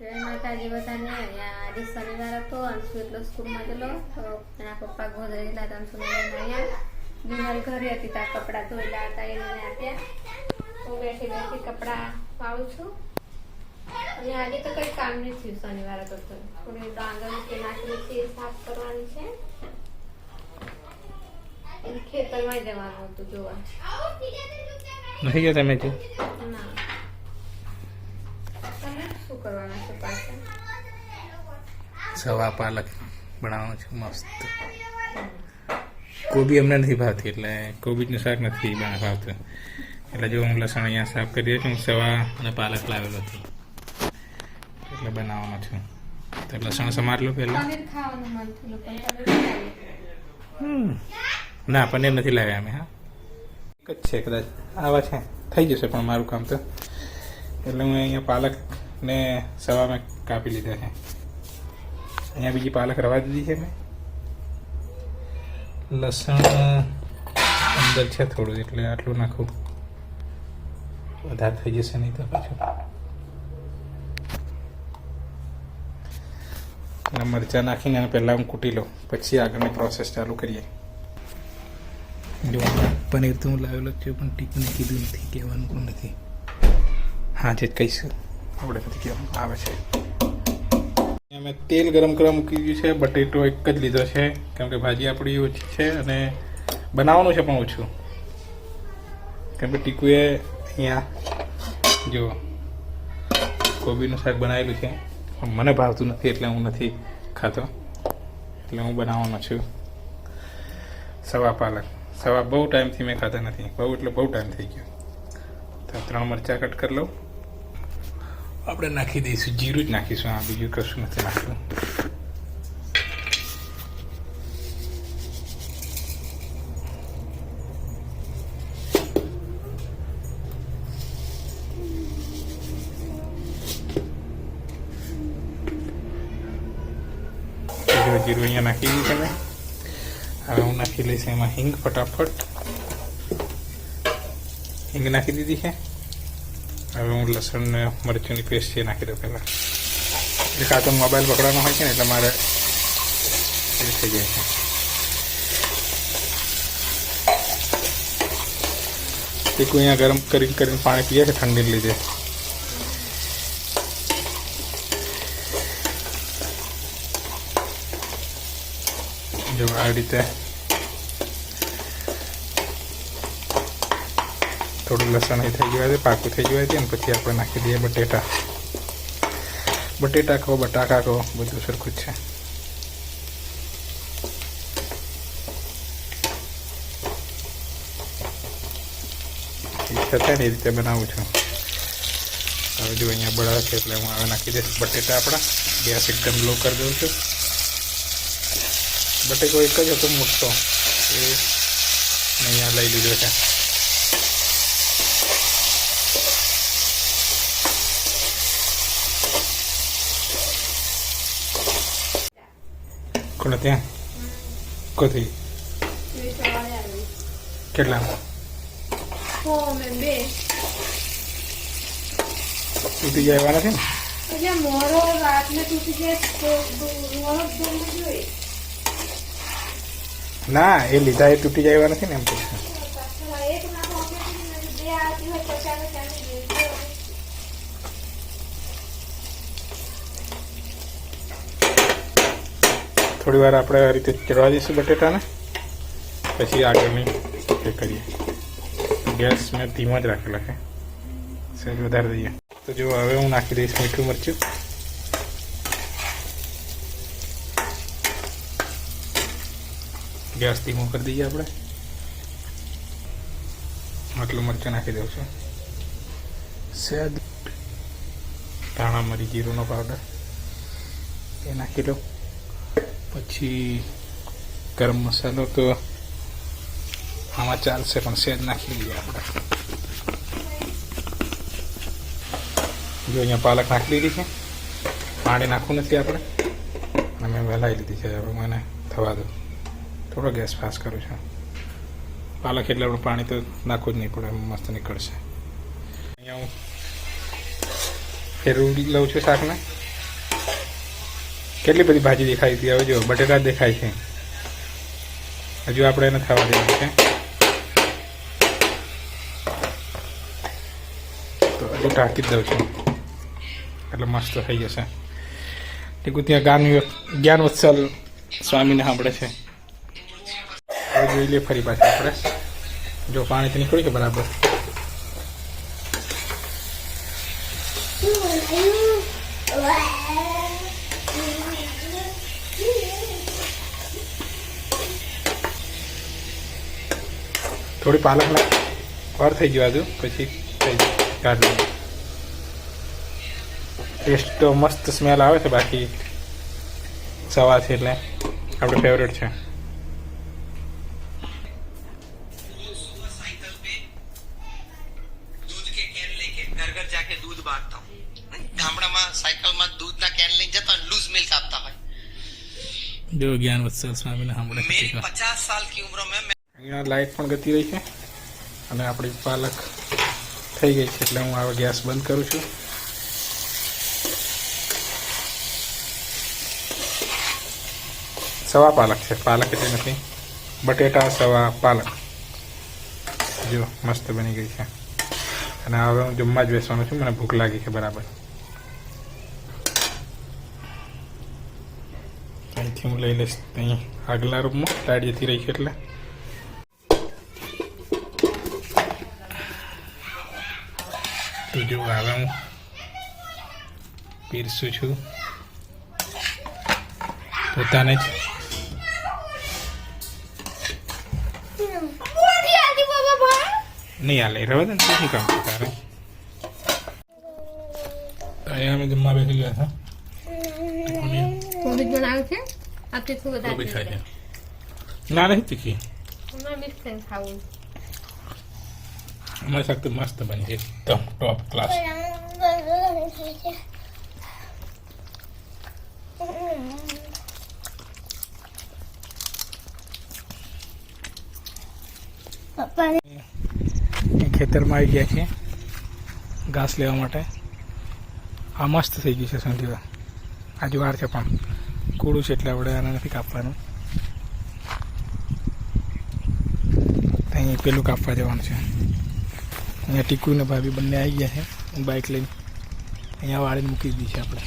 જય માતાજી બધાને. અહીંયા આજે શનિવાર હતો અંશુ એટલો સ્કૂલમાં ગયેલો. તો એના પપ્પા ગોધરે ગયેલા હતા અંશુને અહીંયા બીમાર ઘરે હતી ત્યાં કપડાં ધોયેલા હતા એને આપ્યા. હું બેઠી બેઠી કપડાં વાળું છું. અને આજે તો કઈ કામ નહીં થયું શનિવાર હતો તો. થોડી ડાંગર કે નાખેલી છે સાફ કરવાની છે. ખેતરમાં જવાનું હતું જોવા. નહીં ગયા તમે જો ના. શું કરવાના છો પાછા? સવા પાલક બનાવવાનું છે મસ્ત. કોબી અમને નથી ભાવતી એટલે કોબીજનું શાક નથી ભાવતું. એટલે જો હું લસણ અહીંયા સાફ કરી રહ્યો છું હું સવા અને પાલક લાવેલો હતો એટલે બનાવવાનો છું. તો લસણ સમાર લો પહેલાં. ના પનીર નથી લાવ્યા અમે હા. એક જ છે કદાચ. આવા છે. થઈ જશે પણ મારું કામ તો. એટલે હું અહીંયા પાલક ને સવા મેં કાપી લીધા છે. અહીંયા બીજી પાલક રવા દીધી છે મેં. લસણ અંદર છે થોડું, એટલે આટલું નાખું. વધારે થઈ જશે નહીં તો પાછું. મરચાં નાખીને એને પહેલાં હું કૂટી લઉં. પછી આગળની પ્રોસેસ ચાલુ કરીએ. જો પનીર તો હું લાવેલો છું, પણ ટીકને કીધું નથી, કહેવાનું પણ નથી. હા જે કહીશું. આપણે કહેવાનું આવે છે. અહીંયા મેં તેલ ગરમ કરવા મૂકી દીધું છે, બટેટો એક જ લીધો છે, કેમ કે ભાજી આપણી ઓછી છે અને બનાવવાનું છે પણ ઓછું. કેમ કે ટીકુએ અહીંયા જો કોબીનું શાક બનાવેલું છે, પણ મને ભાવતું નથી એટલે હું નથી ખાતો. એટલે હું બનાવવાનો છું. સવા પાલક. સવા બહુ ટાઈમથી મેં ખાતા નથી. બહુ એટલે બહુ ટાઈમ થઈ ગયો. તો ત્રણ મરચાં કટ કરી લઉં. આપણે નાખી દઈશું જીરું જ નાખીશું. આ બીજું કશું નથી નાખ્યું જીરું અહીંયા નાખી દીધું તમે. હવે હું નાખી લઈશ એમાં હિંગ ફટાફટ. હિંગ નાખી દીધી છે. હવે હું લસણ ને મરચુંની પેસ્ટ છે નાખી દઉં પહેલાં એટલે કાં તો મોબાઈલ પકડવાનો હોય છે ને એટલે મારે એ થઈ જાય છે એક અહીંયા ગરમ કરી કરીને પાણી પીએ છે ઠંડીને લીધે જો આ રીતે થોડું લસણ એ થઈ ગયું છે પાકું થઈ ગયું છે અને પછી આપણે નાખી દઈએ બટેટા. બટેટા કહો, બટાકા કહો, બધું સરખું જ છે. ઈચ્છા ને એ રીતે બનાવું છું. હવે જો અહીંયા બળા છે એટલે હું હવે નાખી દઈશ બટેટા આપણા. ગેસ એકદમ લો કરી દઉં છું. બટેકો એક જ હતો મોટો. એ અહીંયા લઈ લીધો છે. કોને ત્યાં? કોથી? કેટલા? તૂટી જાય વાળા છે ને? ના, એ લીધા એ તૂટી જાય એવા નથી ને એમ કહું છું પાછળ એક નાખો આપણે બે આવતી હોય પછી આપણે ચાલી જઈએ થોડી વાર આપણે આ રીતે ચડવા દઈશું બટેટાને. પછી આગળની એ કરીએ. ગેસ મેં ધીમો જ રાખેલા છે. સહેજ વધારે દઈએ. તો જો હવે હું નાખી દઈશ મીઠું મરચું. ગેસ ધીમો કરી દઈએ આપણે. આટલું મરચું નાખી દઉં છું. સહેજ ધાણા, મરી, જીરુંનો પાવડર. એ નાખી દઉં. પછી ગરમ મસાલો તો આમાં ચાલશે, પણ સેજ નાખી લઈએ આપણે. જો અહીંયા પાલક નાખી લીધી છે. પાણી નાખવું નથી આપણે. અને મેં વહેલાઈ લીધી છે, હવે મને થવા દો. થોડો ગેસ ફાસ્ટ કરું છું. પાલક એટલે આપણે પાણી તો નાખવું જ નહીં પડે મસ્ત નીકળશે. અહીંયા હું ફેરવું લઉં છું શાકને. કેટલી બધી ભાજી દેખાય હતી હવે જો બટેટા દેખાય છે. હજુ આપણે એને થવા દેવું છે. તો હજુ જ દઉં છું. એટલે મસ્ત થઈ જશે. ટીકુ, ત્યાં જ્ઞાન જ્ઞાન વત્સલ સ્વામીને સાંભળે છે. હવે જોઈ લઈએ ફરી પાછા આપણે. જો, પાણી તો નીકળ્યું કે બરાબર. થોડી પાલકના વાર થઈ ગયો આજુ પછી થઈ કાઢી લઈએ. ટેસ્ટ તો મસ્ત સ્મેલ આવે છે બાકી સવા છે એટલે આપણે ફેવરેટ છે दूध के कैन लेके घर घर जाके दूध बांटता हूँ ગામડામાં સાયકલમાં દૂધના કેન લઈને જતા હોય લૂઝ મિલ્ક આપતા હોય જો જ્ઞાન વત્સલ સ્વામીને સાંભળે છે मेरी पचास साल की उम्र में मैं અહીંયા લાઇટ પણ ગતી રહી છે અને આપણી પાલક થઈ ગઈ છે એટલે હું હવે ગેસ બંધ કરું છું. સવા પાલક છે. પાલક એટલે નથી. બટેટા સવા પાલક. જો મસ્ત બની ગઈ છે. અને હવે હું જમવા જ બેસવાનો છું. મને ભૂખ લાગી છે બરાબર. અહીંથી હું લઈ લઈશ અહીં આગલા રૂમમાં. લાઈટ જતી રહી છે એટલે. તો જો હવે હું પીરસું છું પોતાને જ નહીં હાલે રહેવા દે ને શું કામ તારે અહીંયા અમે જમવા બેસી ગયા હતા છે ના નથી તીખી મિક્સ ખાવું અમારી સાથે મસ્ત બની છે એકદમ ટોપ ક્લાસ ખેતરમાં આવી ગયા છીએ. ઘાસ લેવા માટે. આ મસ્ત થઈ ગયું છે સંધીવા આજુ વાર છે પણ. કૂડું છે એટલે આપણે આને નથી કાપવાનું. અહીં પેલું કાપવા જવાનું છે. અહીંયા ટીકુ ને ભાભી બંને આવી ગયા છે. બાઇક લઈને અહીંયા વાળીને મૂકી દીધી છે આપણે.